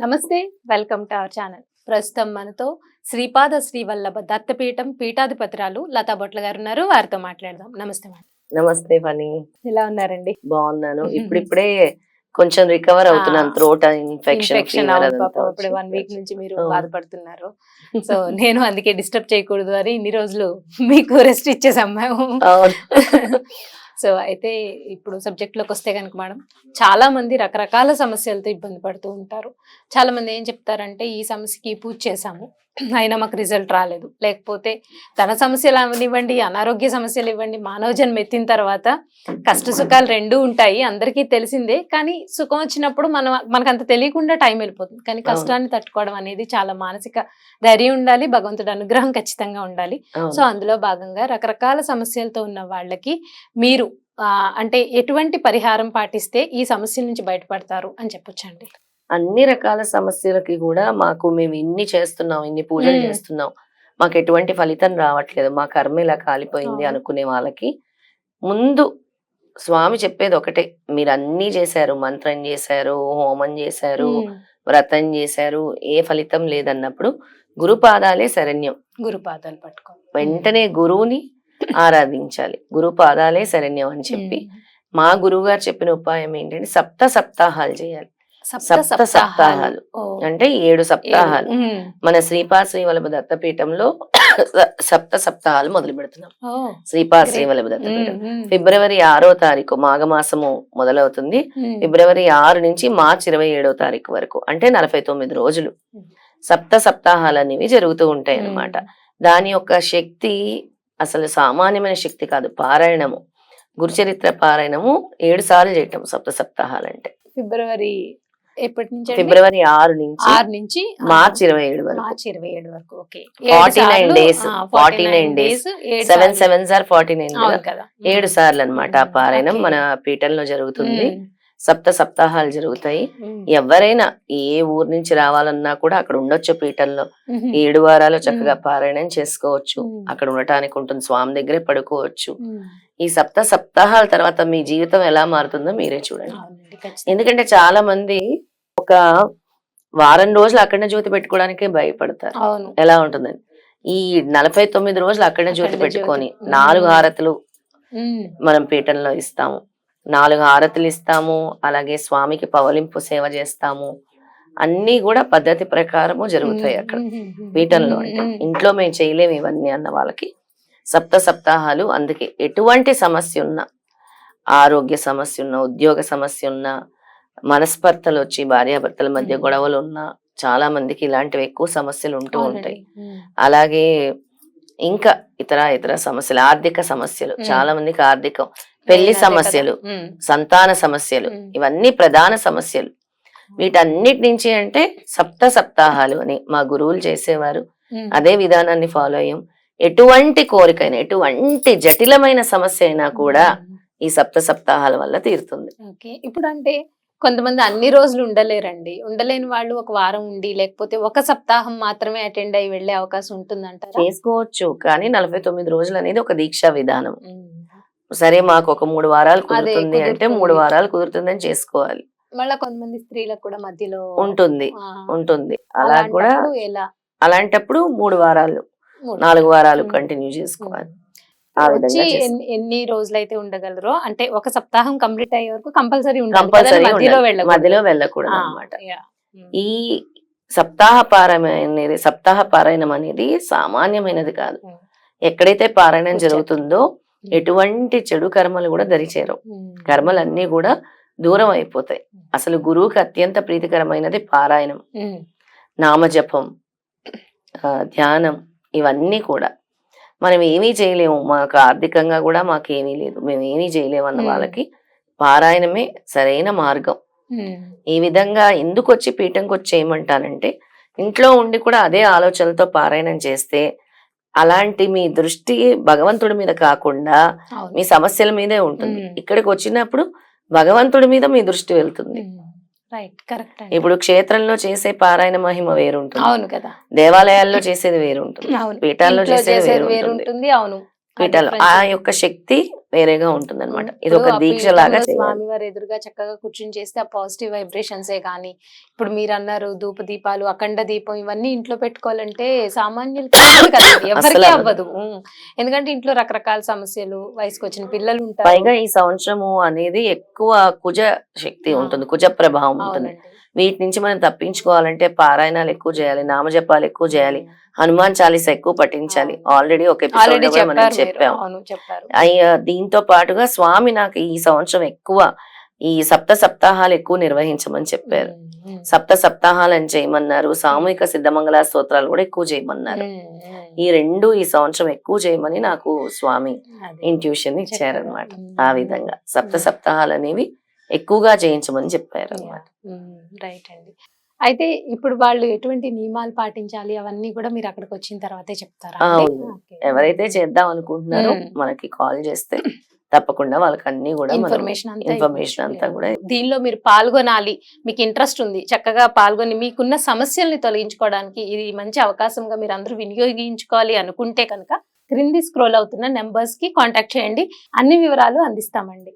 నమస్తే welcome to our channel. ప్రస్తుతం మనతో శ్రీపాద శ్రీవల్లభ దత్తపీఠం పీఠాధిపతిరాలు లతా బొట్ల గారు ఉన్నారు. వారితో మాట్లాడదాం. నమస్తే మేడం. నమస్తే ఫనీ ఎలా ఉన్నారండి? బాగున్నాను. ఇప్పుడిప్పుడే కొంచెం రికవర్ అవుతున్నాను ఆ, త్రోట్ ఇన్ఫెక్షన్ ఇప్పుడు వన్ వీక్ నుంచి మీరు. బాధపడుతున్నారు. సో నేను అందుకే డిస్టర్బ్ చేయకూడదు అని ఇన్ని రోజులు మీకు రెస్ట్ ఇచ్చేసాం మేము సో అయితే ఇప్పుడు సబ్జెక్ట్లోకి వస్తే కనుక మేడం చాలా మంది రకరకాల సమస్యలతో ఇబ్బంది పడుతూ ఉంటారు. చాలా మంది ఏం చెప్తారంటే ఈ సమస్యకి పూజ చేశాము అయినా మాకు రిజల్ట్ రాలేదు. లేకపోతే ధన సమస్యలు అవనివ్వండి అనారోగ్య సమస్యలు ఇవ్వండి మానవ జన్మ ఎత్తిన తర్వాత కష్ట సుఖాలు రెండూ ఉంటాయి అందరికీ తెలిసిందే. కానీ సుఖం వచ్చినప్పుడు మనం మనకు అంత తెలియకుండా టైం వెళ్ళిపోతుంది. కానీ కష్టాన్ని తట్టుకోవడం అనేది చాలా మానసిక ధైర్యం ఉండాలి భగవంతుడి అనుగ్రహం ఖచ్చితంగా ఉండాలి. సో అందులో భాగంగా రకరకాల సమస్యలతో ఉన్న వాళ్ళకి మీరు అంటే ఎటువంటి పరిహారం పాటిస్తే ఈ సమస్యల నుంచి బయటపడతారు అని చెప్పొచ్చండి. అన్ని రకాల సమస్యలకి కూడా మాకు మేము ఇన్ని చేస్తున్నాం ఇన్ని పూజలు. చేస్తున్నాం. మాకు ఎటువంటి ఫలితం రావట్లేదు. మా కర్మ ఇలా కాలిపోయింది. అనుకునే వాళ్ళకి ముందు స్వామి చెప్పేది ఒకటే. మీరు అన్ని చేశారు. మంత్రం చేశారు హోమం చేశారు వ్రతం చేశారు ఏ ఫలితం లేదన్నప్పుడు గురుపాదాలే శరణ్యం. గురుపాదాలు పట్టుకో. వెంటనే గురువుని ఆరాధించాలి. గురు పాదాలే శరణ్యం అని చెప్పి మా గురువు గారు చెప్పిన ఉపాయం ఏంటంటే సప్త సప్తాహాలు చేయాలి. సప్త సప్తాహాలు. అంటే ఏడు సప్తాహాలు. మన శ్రీపాద శ్రీవల్లభ దత్తపీఠంలో సప్త సప్తాహాలు మొదలు పెడుతున్నాం. Great. శ్రీవల్లభ దత్తపీఠం. ఫిబ్రవరి ఆరో తారీఖు మాఘమాసము మొదలవుతుంది. ఫిబ్రవరి ఆరు నుంచి మార్చి ఇరవై ఏడో తారీఖు వరకు అంటే నలభై తొమ్మిది రోజులు. సప్త సప్తాహాలు అనేవి జరుగుతూ ఉంటాయి అన్నమాట. దాని యొక్క శక్తి అసలు సామాన్యమైన శక్తి కాదు పారాయణము. గురుచరిత్ర పారాయణము ఏడు సార్లు చేయటం సప్త సప్తాహాలు అంటే. ఫిబ్రవరి ఎప్పటి నుంచి? ఫిబ్రవరి ఆరు నుంచి ఆరు నుంచి మార్చి ఇరవై ఏడు వరకు. మార్చి ఇరవై ఏడు వరకు okay. 49 days, 49 days, seven seven sir forty nine కదా. ఏడు సార్లు అన్నమాట ఆ పారాయణం. మన పీఠంలో జరుగుతుంది. సప్త సప్తాహాలు జరుగుతాయి. ఎవరైనా ఏ ఊరు నుంచి రావాలన్నా కూడా అక్కడ ఉండొచ్చు పీఠంలో. ఏడు వారాలు చక్కగా. పారాయణం చేసుకోవచ్చు. అక్కడ ఉండటానికి ఉంటుంది. స్వామి దగ్గరే పడుకోవచ్చు. ఈ సప్త సప్తాహాల తర్వాత మీ జీవితం ఎలా మారుతుందో మీరే చూడండి. ఎందుకంటే చాలా మంది ఒక వారం రోజులు అక్కడనే జ్యోతి పెట్టుకోవడానికే భయపడతారు. ఎలా ఉంటుందని ఈ నలభై తొమ్మిది రోజులు అక్కడనే జ్యోతి పెట్టుకొని. నాలుగు. హారతులు మనం పీఠంలో ఇస్తాము. నాలుగు హారతులు ఇస్తాము అలాగే స్వామికి పవలింపు సేవ చేస్తాము. అన్ని కూడా పద్ధతి ప్రకారము జరుగుతాయి అక్కడ. పీఠంలో అంటే. ఇంట్లో మేము చేయలేము ఇవన్నీ అన్న వాళ్ళకి. సప్త సప్తాహాలు అందుకే ఎటువంటి సమస్య ఉన్నా ఆరోగ్య సమస్య ఉన్నా ఉద్యోగ సమస్య ఉన్నా మనస్పర్ధలు వచ్చి భార్యాభర్తల మధ్య. గొడవలు ఉన్నా చాలా మందికి ఇలాంటివి ఎక్కువ సమస్యలు ఉంటూ. ఉంటాయి. అలాగే ఇంకా ఇతర ఇతర సమస్యలు ఆర్థిక సమస్యలు. చాలా మందికి ఆర్థికం. పెళ్ళి సమస్యలు సంతాన సమస్యలు. ఇవన్నీ ప్రధాన సమస్యలు. వీటన్నిటి నుంచి అంటే సప్త సప్తాహాలు అని మా గురువులు చేసేవారు. అదే విధానాన్ని ఫాలో అయ్యాం. ఎటువంటి కోరికైనా ఎటువంటి జటిలమైన సమస్య అయినా కూడా ఈ సప్త సప్తాహాల వల్ల తీరుతుంది. ఇప్పుడు అంటే కొంతమంది అన్ని రోజులు ఉండలేరండి. ఉండలేని వాళ్ళు ఒక వారం ఉండి లేకపోతే ఒక సప్తాహం మాత్రమే అటెండ్ అయ్యి వెళ్ళే అవకాశం ఉంటుందంటారా? చేసుకోవచ్చు. కానీ నలభై తొమ్మిది రోజులు అనేది ఒక దీక్షా విధానం. సరే మాకు ఒక మూడు వారాలు కుదురుతుంది అంటే కుదురుతుంది. మూడు వారాలు కుదురుతుందని చేసుకోవాలి. మళ్ళా కొంతమంది స్త్రీలకు కూడా మధ్యలో ఉంటుంది. ఉంటుంది. అలా కూడా అలాంటప్పుడు ఎలా? అలాంటప్పుడు మూడు వారాలు. నాలుగు వారాలు. కంటిన్యూ చేసుకోవాలి. వచ్చి. ఎన్ని- రోజులైతే ఉండగలరో అంటే ఒక సప్తాహం కంప్లీట్ అయ్యే వరకు కంపల్సరీ కంపల్సరీ మధ్యలో వెళ్ళకూడదు. అనమాట. ఉమ్. ఈ సప్తాహ పారాయణం అనేది సప్తాహ పారాయణం అనేది సామాన్యమైనది కాదు ఉమ్. ఎక్కడైతే పారాయణం. జరుగుతుందో ఉమ్. ఎటువంటి చెడు కర్మలు కూడా దరిచేరవు ఉమ్. కర్మలన్నీ కూడా దూరం అయిపోతాయి అసలు గురువుకి అత్యంత ప్రీతికరమైనది పారాయణం. నామజపం ధ్యానం ఇవన్నీ కూడా మనం ఏమీ చేయలేము మాకు ఆర్థికంగా కూడా మాకు ఏమీ లేదు మేము ఏమీ చేయలేము అన్న. వాళ్ళకి పారాయణమే సరైన మార్గం. ఈ విధంగా ఎందుకు వచ్చి పీఠంకి వచ్చి చేయమంటానంటే ఇంట్లో ఉండి కూడా అదే ఆలోచనలతో పారాయణం చేస్తే అలాంటి మీ దృష్టి భగవంతుడి మీద కాకుండా. మీ సమస్యల మీదే ఉంటుంది. ఇక్కడికి వచ్చినప్పుడు భగవంతుడి మీద మీ దృష్టి వెళ్తుంది. రైట్ కరెక్ట్ అండి. ఇప్పుడు క్షేత్రంలో చేసే పారాయణ మహిమ వేరుంటుంది. అవును కదా. దేవాలయాల్లో చేసేది వేరుంటుంది. పీఠాల్లో చేసేది చేసేది వేరు వేరు ఉంటుంది. ఉంటుంది అవును పీఠాలు ఆ. యొక్క శక్తి వేరేగా ఉంటుంది అనమాట ఇది ఒక దీక్ష లాగా స్వామి వారి ఎదురుగా చక్కగా కూర్చుని చేస్తే ఆ పాజిటివ్ వైబ్రేషన్సే కానీ ఇప్పుడు మీరు అన్నారు ధూప దీపాలు అఖండ దీపం ఇవన్నీ ఇంట్లో పెట్టుకోవాలంటే కదండి. ఎవరికి అవ్వదు. ఎందుకంటే ఇంట్లో రకరకాల సమస్యలు వయసుకు వచ్చిన పిల్లలు ఉంటారు. పైగా ఈ సంవత్సరము అనేది ఎక్కువ కుజ శక్తి. ఉంటుంది కుజ ప్రభావం ఉంటుంది. వీటి నుంచి మనం తప్పించుకోవాలంటే పారాయణాలు ఎక్కువ చేయాలి నామజపాలు ఎక్కువ చేయాలి. హనుమాన్ చాలీస ఎక్కువ పఠించాలి. ఆల్రెడీ ఒక ఎపిసోడ్ మనం. చెప్పాం దీంతో పాటుగా స్వామి నాకు ఈ సంవత్సరం ఎక్కువ ఈ సప్త సప్తాహాలు ఎక్కువ నిర్వహించమని చెప్పారు. సప్త సప్తాహాలను చేయమన్నారు సామూహిక సిద్ధమంగళ స్తోత్రాలు కూడా ఎక్కువ చేయమన్నారు. ఈ రెండు ఈ సంవత్సరం ఎక్కువ చేయమని నాకు స్వామి. ఇంట్యూషన్ ఇచ్చారనమాట. ఆ విధంగా సప్త సప్తాహాలు అనేవి ఎక్కువగా చేయించమని చెప్పారు అనమాట రైట్ అండి అయితే ఇప్పుడు వాళ్ళు ఎటువంటి నియమాలు పాటించాలి? అవన్నీ కూడా మీరు అక్కడికి వచ్చిన తర్వాతే చెప్తారా. ఎవరైతే చేద్దాం అనుకుంటున్నారో. మనకి కాల్ చేస్తే తప్పకుండా వాళ్ళకి అన్ని కూడా ఇన్ఫర్మేషన్ అంతా ఇన్ఫర్మేషన్. అంతా కూడా దీనిలో మీరు పాల్గొనాలి. మీకు ఇంట్రెస్ట్ ఉంది. చక్కగా పాల్గొని మీకున్న సమస్యల్ని తొలగించుకోవడానికి ఇది మంచి అవకాశంగా మీరు అందరూ వినియోగించుకోవాలి అనుకుంటే కనుక క్రింది స్క్రోల్ అవుతున్న నెంబర్స్కి కాంటాక్ట్ చేయండి. అన్ని వివరాలు అందిస్తామండి.